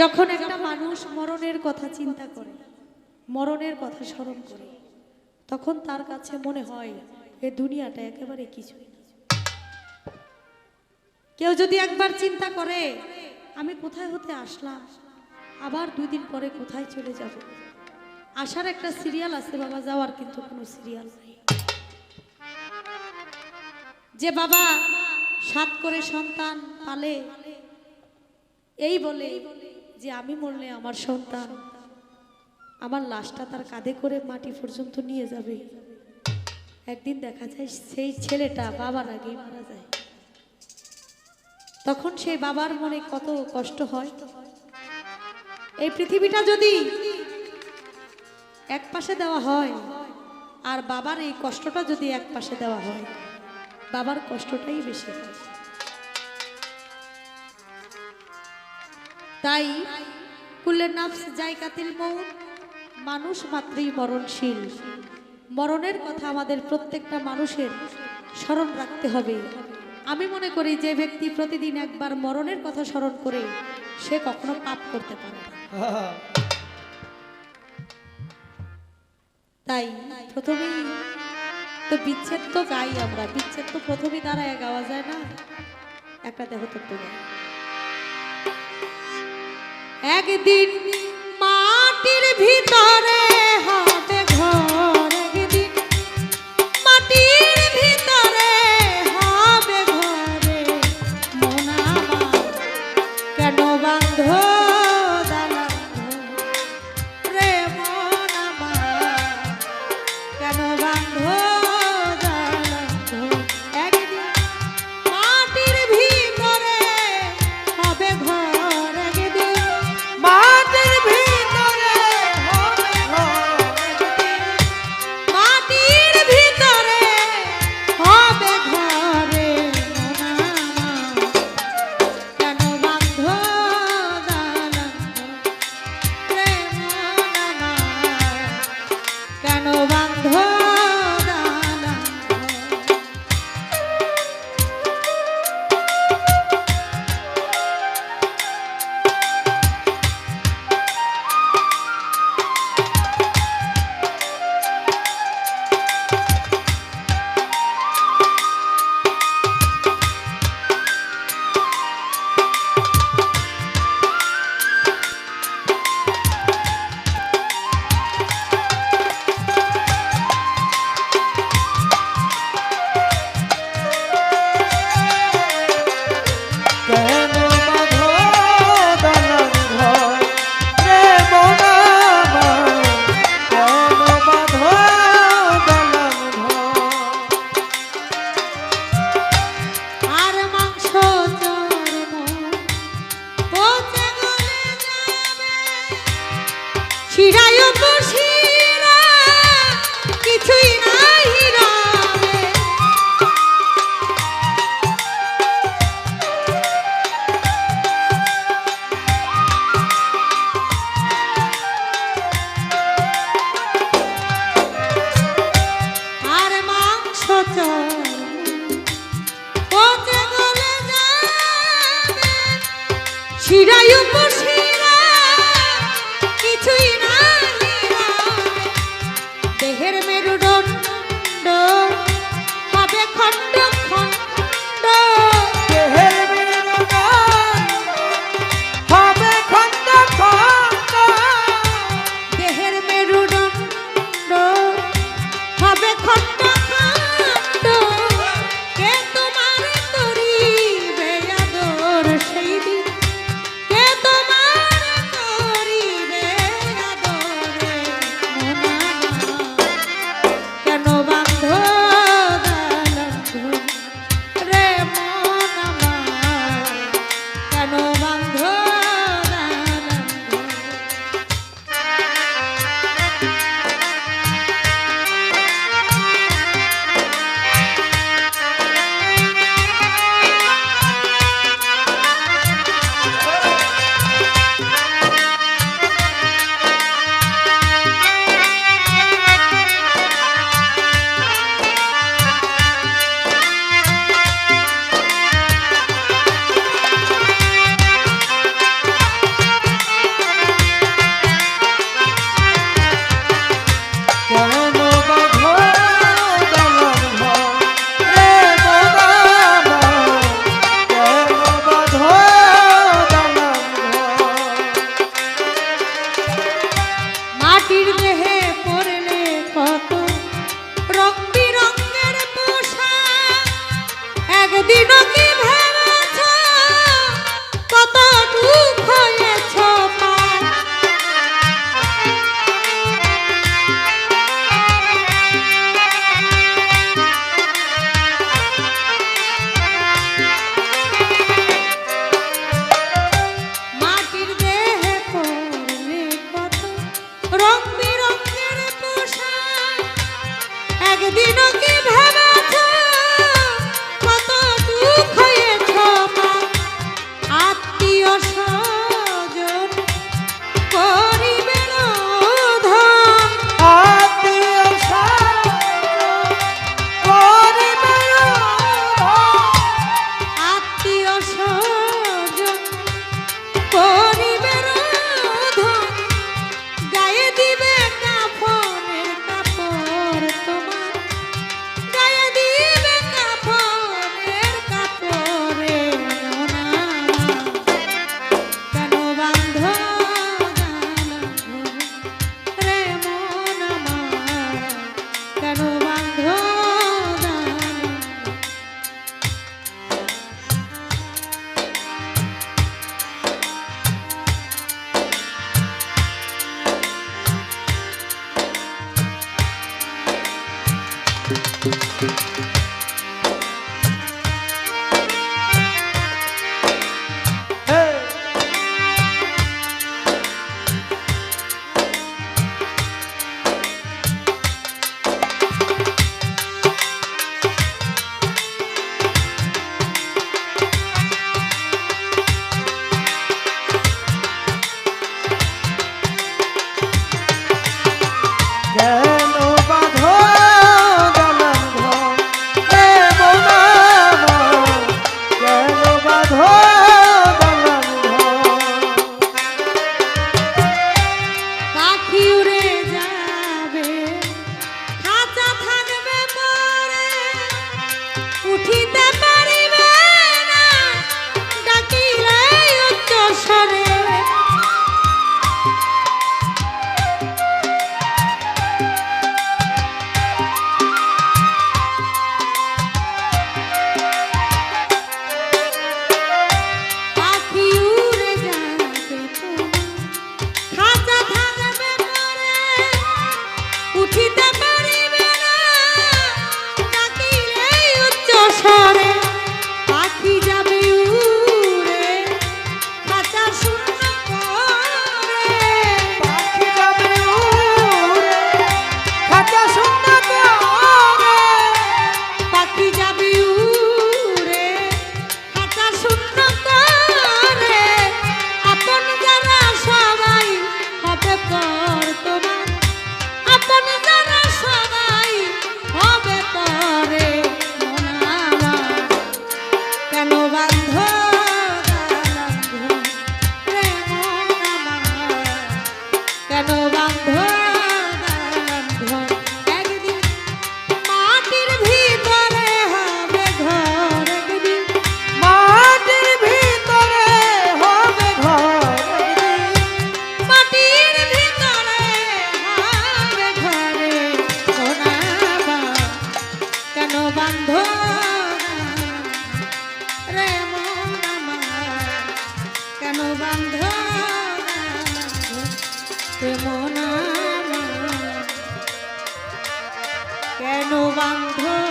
যখন একটা মানুষ মরণের কথা চিন্তা করে, মরণের কথা স্মরণ করে, তখন তার কাছে মনে হয়, এ দুনিয়াটা একেবারে কিছুই কেউ যদি একবার চিন্তা করে, আমি কোথায় হতে আসলাম? আবার দুই দিন পরে কোথায় চলে যাব? আসার একটা সিরিয়াল আছে, বাবা যাওয়ার কিন্তু কোনো সিরিয়াল নেই। যে বাবা সাত করে সন্তান পালে, এই বলে যে আমি মরলে আমার সন্তান, আমার লাশটা তার কাঁধে করে মাটি পর্যন্ত নিয়ে যাবে। একদিন দেখা যায় সেই ছেলেটা বাবার আগে মারা যায়। তখন সেই বাবার মনে কত কষ্ট হয়। এই পৃথিবীটা যদি এক পাশে দেওয়া হয়, আর বাবার এই কষ্টটা যদি এক পাশে দেওয়া হয়, বাবার কষ্টটাই বেশি। হয় তাই কুল্লের নাফস জায়গাতিল মৌত মানুষ মাত্রই মরণশীল। মরণের কথা আমাদের প্রত্যেকটা মানুষের স্মরণ রাখতে হবে। আমি মনে করি যে ব্যক্তি প্রতিদিন একবার মরণের কথা স্মরণ করে সে কখনো পাপ করতে পারে তাই প্রথমেই তো বিচ্ছেদ তো গাই আমরা, বিচ্ছেদ তো প্রথমেই দাঁড়ায়, গাওয়া যায় না। একটা দেহ তত্ত্ব গাই একদিন মাটির ভিতরে শিরায় শিরা মেরুদণ্ড হবে খণ্ড খণ্ড। Música বান্ধ কেন বান্ধ?